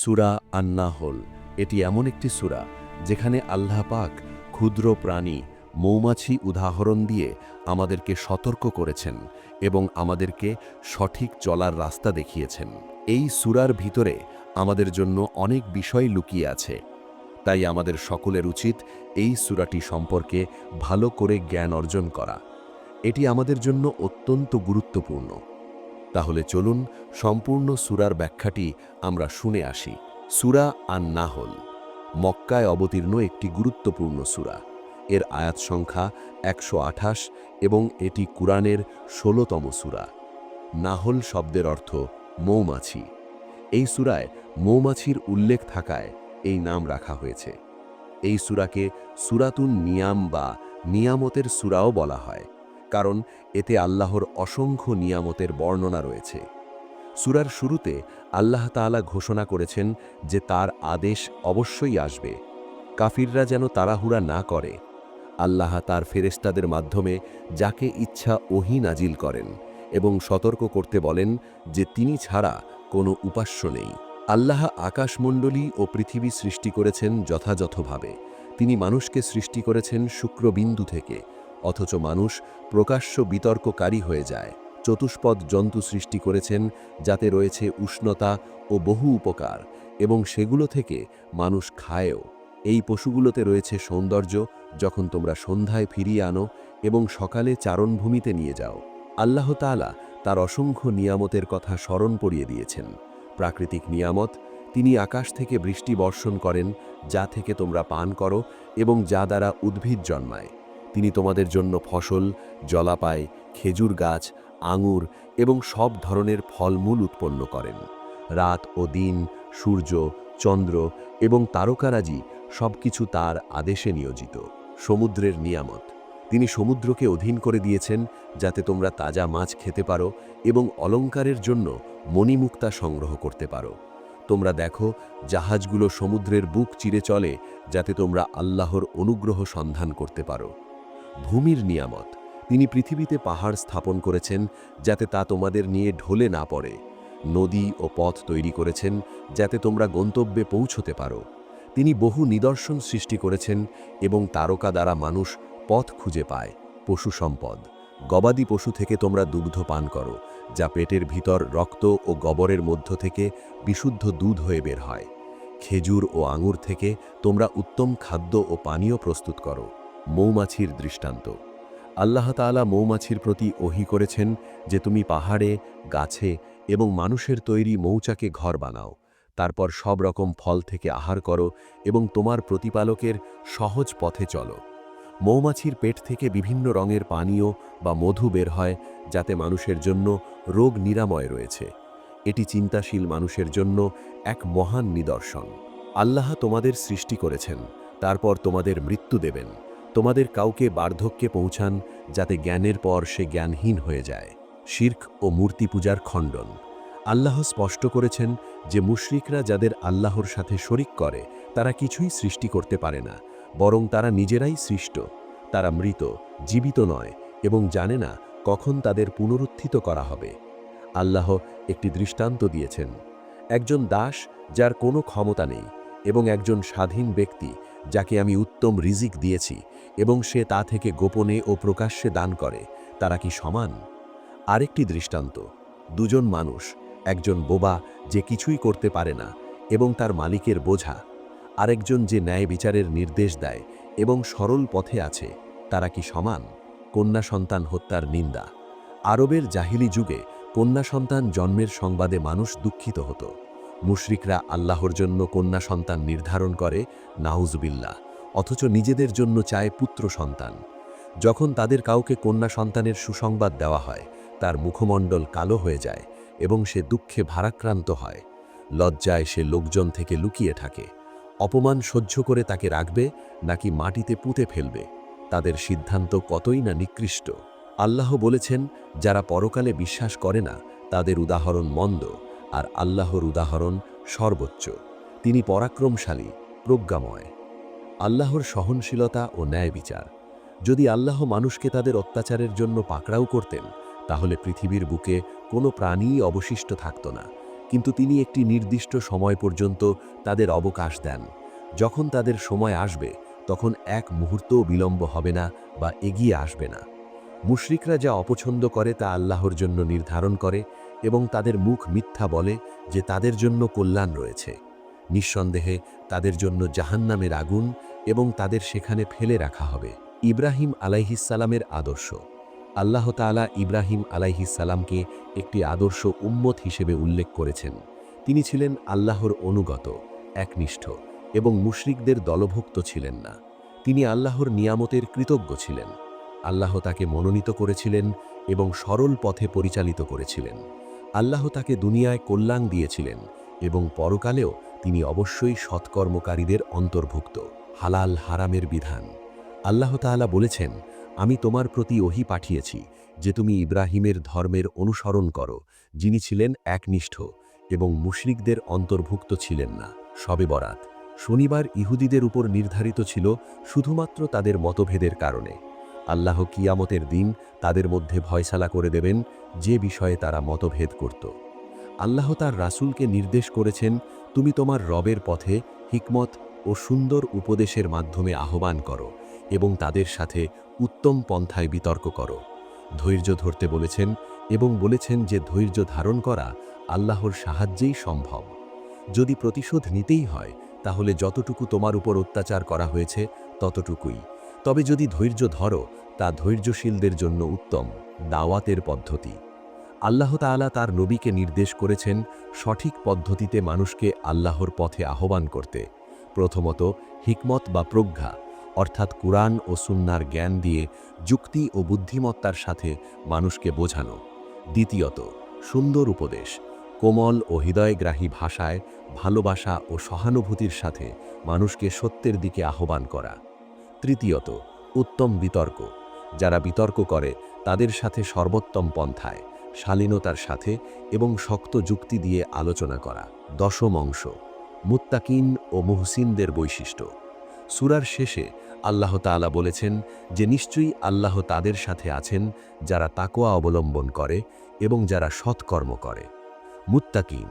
সুরা আন্নাহল। এটি এমন একটি সুরা যেখানে আল্লাহ পাক ক্ষুদ্র প্রাণী, মৌমাছি উদাহরণ দিয়ে আমাদেরকে সতর্ক করেছেন এবং আমাদেরকে সঠিক চলার রাস্তা দেখিয়েছেন। এই সুরার ভিতরে আমাদের জন্য অনেক বিষয় লুকিয়ে আছে। তাই আমাদের সকলের উচিত এই সুরাটি সম্পর্কে ভালো করে জ্ঞান অর্জন করা। এটি আমাদের জন্য অত্যন্ত গুরুত্বপূর্ণ। তাহলে চলুন সম্পূর্ণ সুরার ব্যাখ্যাটি আমরা শুনে আসি। সুরা আন নাহল মক্কায় অবতীর্ণ একটি গুরুত্বপূর্ণ সুরা। এর আয়াত সংখ্যা একশো আঠাশ এবং এটি কুরআনের ষোলোতম সুরা। নাহল শব্দের অর্থ মৌমাছি। এই সুরায় মৌমাছির উল্লেখ থাকায় এই নাম রাখা হয়েছে। এই সুরাকে সুরাতুন নিয়াম বা নিয়ামতের সুরাও বলা হয়। কারণ এতে আল্লাহর অসংখ্য নিয়ামতের বর্ণনা রয়েছে। সুরার শুরুতে আল্লাহ তাআলা ঘোষণা করেছেন যে তার আদেশ অবশ্যই আসবে। কাফিররা যেন তাড়াহুড়া না করে। আল্লাহ তার ফেরেস্তাদের মাধ্যমে যাকে ইচ্ছা ওহি নাজিল করেন এবং সতর্ক করতে বলেন যে তিনি ছাড়া কোনো উপাস্য নেই। আল্লাহ আকাশমণ্ডলী ও পৃথিবী সৃষ্টি করেছেন যথাযথভাবে। তিনি মানুষকে সৃষ্টি করেছেন শুক্রবিন্দু থেকে। অথচ মানুষ প্রকাশ্য বিতর্ককারী হয়ে যায়। চতুষ্পদ জন্তু সৃষ্টি করেছেন, যাতে রয়েছে উষ্ণতা ও বহু উপকার, এবং সেগুলো থেকে মানুষ খায়ও। এই পশুগুলোতে রয়েছে সৌন্দর্য, যখন তোমরা সন্ধ্যায় ফিরিয়ে আনো এবং সকালে চারণভূমিতে নিয়ে যাও। আল্লাহ তাআলা তার অসংখ্য নিয়ামতের কথা স্মরণ করিয়ে দিয়েছেন। প্রাকৃতিক নিয়ামত, তিনি আকাশ থেকে বৃষ্টি বর্ষণ করেন, যা থেকে তোমরা পান করো এবং যা দ্বারা উদ্ভিদ জন্মায়। তিনি তোমাদের জন্য ফসল, জলাপায়, খেজুর গাছ, আঙুর এবং সব ধরনের ফলমূল উৎপন্ন করেন। রাত ও দিন, সূর্য, চন্দ্র এবং তারকারাজি সবকিছু তার আদেশে নিয়োজিত, সমুদ্রের নিয়ামত। তিনি সমুদ্রকে অধীন করে দিয়েছেন যাতে তোমরা তাজা মাছ খেতে পারো এবং অলঙ্কারের জন্য মণিমুক্তা সংগ্রহ করতে পারো। তোমরা দেখো, জাহাজগুলো সমুদ্রের বুক চিরে চলে যাতে তোমরা আল্লাহর অনুগ্রহ সন্ধান করতে পারো। ভূমির নিয়ামত। তিনি পৃথিবীতে পাহাড় স্থাপন করেছেন যাতে তা তোমাদের নিয়ে ঢলে না পড়ে। নদী ও পথ তৈরি করেছেন যাতে তোমরা গন্তব্যে পৌঁছতে পারো। তিনি বহু নিদর্শন সৃষ্টি করেছেন এবং তারকা দ্বারা মানুষ পথ খুঁজে পায়, পশু সম্পদ। গবাদি পশু থেকে তোমরা দুগ্ধ পান করো, যা পেটের ভিতর রক্ত ও গবরের মধ্য থেকে বিশুদ্ধ দুধ হয়ে বের হয়। খেজুর ও আঙুর থেকে তোমরা উত্তম খাদ্য ও পানীয় প্রস্তুত করো। মৌমাছির দৃষ্টান্ত। আল্লাহ তাআলা মৌমাছির প্রতি ওহি করেছেন যে তুমি পাহাড়ে, গাছে এবং মানুষের তৈরি মৌচাকে ঘর বানাও। তারপর সব রকম ফল থেকে আহার করো এবং তোমার প্রতিপালকের সহজ পথে চলো। মৌমাছির পেট থেকে বিভিন্ন রঙের পানীয় বা মধু বের হয় যাতে মানুষের জন্য রোগ নিরাময় রয়েছে। এটি চিন্তাশীল মানুষের জন্য এক মহান নিদর্শন। আল্লাহ তোমাদের সৃষ্টি করেছেন, তারপর তোমাদের মৃত্যু দেবেন। তোমাদের কাউকে বার্ধক্যে পৌঁছান যাতে জ্ঞানের পর সে জ্ঞানহীন হয়ে যায়। শির্ক ও মূর্তি পূজার খণ্ডন। আল্লাহ স্পষ্ট করেছেন যে মুশরিকরা যাদের আল্লাহর সাথে শরিক করে, তারা কিছুই সৃষ্টি করতে পারে না, বরং তারা নিজেরাই সৃষ্ট। তারা মৃত, জীবিত নয় এবং জানে না কখন তাদের পুনরুত্থিত করা হবে। আল্লাহ একটি দৃষ্টান্ত দিয়েছেন। একজন দাস যার কোনো ক্ষমতা নেই এবং একজন স্বাধীন ব্যক্তি যাকে আমি উত্তম রিজিক দিয়েছি এবং সে তা থেকে গোপনে ও প্রকাশ্যে দান করে, তারা কি সমান? আরেকটি দৃষ্টান্ত, দুজন মানুষ, একজন বোবা যে কিছুই করতে পারে না এবং তার মালিকের বোঝা, আরেকজন যে ন্যায় বিচারের নির্দেশ দেয় এবং সরল পথে আছে, তারা কি সমান? কন্যা সন্তান হত্যার নিন্দা। আরবের জাহিলি যুগে কন্যা সন্তান জন্মের সংবাদে মানুষ দুঃখিত হতো। মুশরিকরা আল্লাহর জন্য কন্যা সন্তান নির্ধারণ করে নাউজবিল্লা অথচ নিজেদের জন্য চায় পুত্র সন্তান। যখন তাদের কাউকে কন্যা সন্তানের সুসংবাদ দেওয়া হয়, তার মুখমণ্ডল কালো হয়ে যায় এবং সে দুঃখে ভারাক্রান্ত হয়। লজ্জায় সে লোকজন থেকে লুকিয়ে থাকে। অপমান সহ্য করে তাকে রাখবে নাকি মাটিতে পুঁতে ফেলবে? তাদের সিদ্ধান্ত কতই না নিকৃষ্ট। আল্লাহ বলেছেন, যারা পরকালে বিশ্বাস করে না, তাদের উদাহরণ মন্দ। আর আল্লাহর উদাহরণ সর্বোচ্চ। তিনি পরাক্রমশালী, প্রজ্ঞাময়। আল্লাহর সহনশীলতা ও ন্যায় বিচার যদি আল্লাহ মানুষকে তাদের অত্যাচারের জন্য পাকড়াও করতেন, তাহলে পৃথিবীর বুকে কোনো প্রাণীই অবশিষ্ট থাকত না। কিন্তু তিনি একটি নির্দিষ্ট সময় পর্যন্ত তাদের অবকাশ দেন। যখন তাদের সময় আসবে, তখন এক মুহূর্তও বিলম্ব হবে না বা এগিয়ে আসবে না। মুশরিকরা যা অপছন্দ করে তা আল্লাহর জন্য নির্ধারণ করে এবং তাদের মুখ মিথ্যা বলে যে তাদের জন্য কল্যাণ রয়েছে। নিঃসন্দেহে তাদের জন্য জাহান্নামের আগুন এবং তাদের সেখানে ফেলে রাখা হবে। ইব্রাহিম আলাইহিসালামের আদর্শ। আল্লাহ তাআলা ইব্রাহিম আলাইহিসালামকে একটি আদর্শ উম্মত হিসেবে উল্লেখ করেছেন। তিনি ছিলেন আল্লাহর অনুগত, একনিষ্ঠ এবং মুশরিকদের দলভুক্ত ছিলেন না। তিনি আল্লাহর নিয়ামতের কৃতজ্ঞ ছিলেন। আল্লাহ তাকে মনোনীত করেছিলেন এবং সরল পথে পরিচালিত করেছিলেন। আল্লাহ তাকে দুনিয়ায় কল্যাণ দিয়েছিলেন এবং পরকালেও তিনি অবশ্যই সৎকর্মকারীদের অন্তর্ভুক্ত, হালাল হারামের বিধান। আল্লাহ তাআলা বলেছেন, আমি তোমার প্রতি ওহি পাঠিয়েছি যে তুমি ইব্রাহিমের ধর্মের অনুসরণ করো, যিনি ছিলেন একনিষ্ঠ এবং মুশরিকদের অন্তর্ভুক্ত ছিলেন না। সবে বরাত। শনিবার ইহুদিদের উপর নির্ধারিত ছিল শুধুমাত্র তাদের মতভেদের কারণে। আল্লাহ কিয়ামতের দিন তাদের মধ্যে ভয়সালা করে দেবেন যে বিষয়ে তারা মতভেদ করত। আল্লাহ তার রাসূলকে নির্দেশ করেছেন, তুমি তোমার রবের পথে হিকমত ও সুন্দর উপদেশের মাধ্যমে আহ্বান করো এবং তাদের সাথে উত্তম পন্থায় বিতর্ক করো। ধৈর্য ধরতে বলেছেন এবং বলেছেন যে ধৈর্য ধারণ করা আল্লাহর সাহায্যেই সম্ভব। যদি প্রতিশোধ নিতেই হয়, তাহলে যতটুকু তোমার উপর অত্যাচার করা হয়েছে ততটুকুই। তবে যদি ধৈর্য ধরো, তা ধৈর্যশীলদের জন্য উত্তম। দাওয়াতের পদ্ধতি। আল্লাহ তাআলা তার নবীকে নির্দেশ করেছেন সঠিক পদ্ধতিতে মানুষকে আল্লাহর পথে আহ্বান করতে। প্রথমত, হিকমত বা প্রজ্ঞা, অর্থাৎ কুরআন ও সুন্নার জ্ঞান দিয়ে যুক্তি ও বুদ্ধিমত্তার সাথে মানুষকে বোঝানো। দ্বিতীয়ত, সুন্দর উপদেশ, কোমল ও হৃদয়গ্রাহী ভাষায় ভালোবাসা ও সহানুভূতির সাথে মানুষকে সত্যের দিকে আহ্বান করা। তৃতীয়ত, উত্তম বিতর্ক যারা বিতর্ক করে, তাদের সাথে সর্বোত্তম পন্থায়, শালীনতার সাথে এবং শক্ত যুক্তি দিয়ে আলোচনা করা। দশম অংশ, মুত্তাকিন ও মুহসিনদের বৈশিষ্ট্য। সুরার শেষে আল্লাহ তাআলা বলেছেন যে, নিশ্চয়ই আল্লাহ তাদের সাথে আছেন যারা তাকোয়া অবলম্বন করে এবং যারা সৎকর্ম করে। মুত্তাকিন,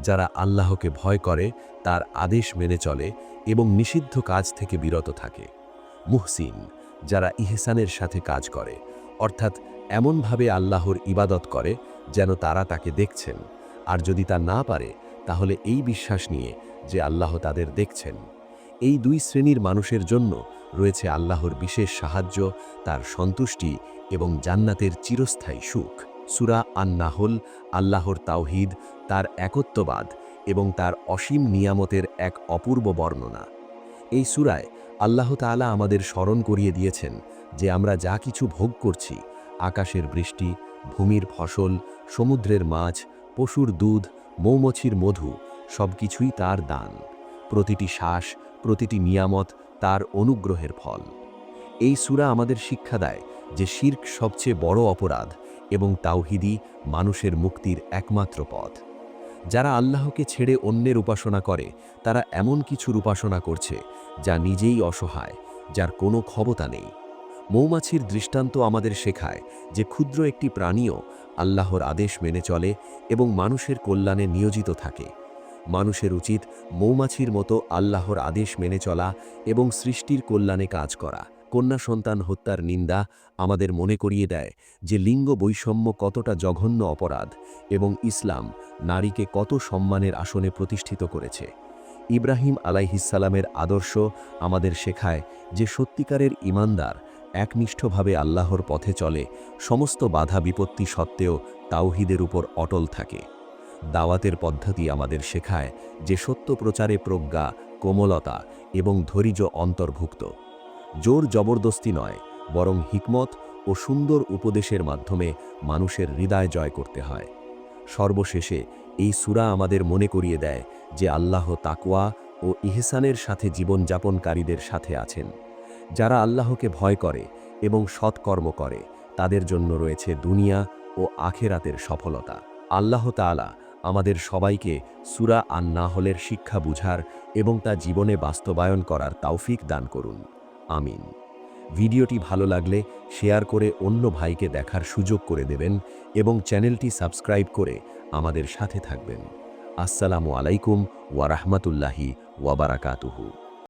যারা আল্লাহকে ভয় করে, তার আদেশ মেনে চলে এবং নিষিদ্ধ কাজ থেকে বিরত থাকে। মুহসিন যারা ইহসানের সাথে কাজ করে, অর্থাৎ এমনভাবে আল্লাহর ইবাদত করে যেন তারা তাকে দেখছেন। আর যদি তা না পারে, তাহলে এই বিশ্বাস নিয়ে যে আল্লাহ তাদের দেখছেন। এই দুই শ্রেণির মানুষের জন্য রয়েছে আল্লাহর বিশেষ সাহায্য, তার সন্তুষ্টি এবং জান্নাতের চিরস্থায়ী সুখ। সুরা আন্নাহল, আল্লাহর তাওহিদ, তার একত্ববাদ এবং তার অসীম নিয়ামতের এক অপূর্ব বর্ণনা। এই সুরায় আল্লাহ তাআলা আমাদের স্মরণ করিয়ে দিয়েছেন যে আমরা যা কিছু ভোগ করছি, আকাশের বৃষ্টি, ভূমির ফসল, সমুদ্রের মাছ, পশুর দুধ, মৌমছির মধু, সবকিছুই তার দান। প্রতিটি শ্বাস, প্রতিটি নিয়ামত তার অনুগ্রহের ফল। এই সুরা আমাদের শিক্ষা দেয় যে শির্ক সবচেয়ে বড় অপরাধ এবং তাওহিদি মানুষের মুক্তির একমাত্র পথ। যারা আল্লাহকে ছেড়ে অন্যের উপাসনা করে, তারা এমন কিছুর উপাসনা করছে, যা নিজেই অসহায়, যার কোনো ক্ষমতা নেই। মৌমাছির দৃষ্টান্ত আমাদের শেখায় যে ক্ষুদ্র একটি প্রাণীও আল্লাহর আদেশ মেনে চলে এবং মানুষের কল্যাণে নিয়োজিত থাকে। মানুষের উচিত মৌমাছির মতো আল্লাহর আদেশ মেনে চলা এবং সৃষ্টির কল্যাণে কাজ করা। কন্যা সন্তান হত্যার নিন্দা আমাদের মনে করিয়ে দেয় যে লিঙ্গ বৈষম্য কতটা জঘন্য অপরাধ এবং ইসলাম নারীকে কত সম্মানের আসনে প্রতিষ্ঠিত করেছে। ইব্রাহিম আলাইহিসালামের আদর্শ আমাদের শেখায় যে সত্যিকারের ইমানদার একনিষ্ঠভাবে আল্লাহর পথে চলে, সমস্ত বাধা বিপত্তি সত্ত্বেও তাওহিদের উপর অটল থাকে। দাওয়াতের পদ্ধতি আমাদের শেখায় যে সত্য প্রচারে প্রজ্ঞা, কোমলতা এবং ধৈর্য অন্তর্ভুক্ত। জোর জবরদস্তি নয়, বরং হিকমত ও সুন্দর উপদেশের মাধ্যমে মানুষের হৃদয় জয় করতে হয়। সর্বশেষে এই সুরা আমাদের মনে করিয়ে দেয় যে আল্লাহ তাকওয়া ও ইহসানের সাথে জীবনযাপনকারীদের সাথে আছেন। যারা আল্লাহকে ভয় করে এবং সৎকর্ম করে, তাদের জন্য রয়েছে দুনিয়া ও আখেরাতের সফলতা। আল্লাহ তাআলা আমাদের সবাইকে সুরা আন নাহলের শিক্ষা বুঝার এবং তা জীবনে বাস্তবায়ন করার তাওফিক দান করুন। আমিন। ভিডিওটি ভালো লাগলে শেয়ার করে অন্য ভাইকে দেখার সুযোগ করে দেবেন এবং চ্যানেলটি সাবস্ক্রাইব করে আমাদের সাথে থাকবেন। আসসালামু আলাইকুম ওয়ারাহমাতুল্লাহি ওয়াবারাকাতুহু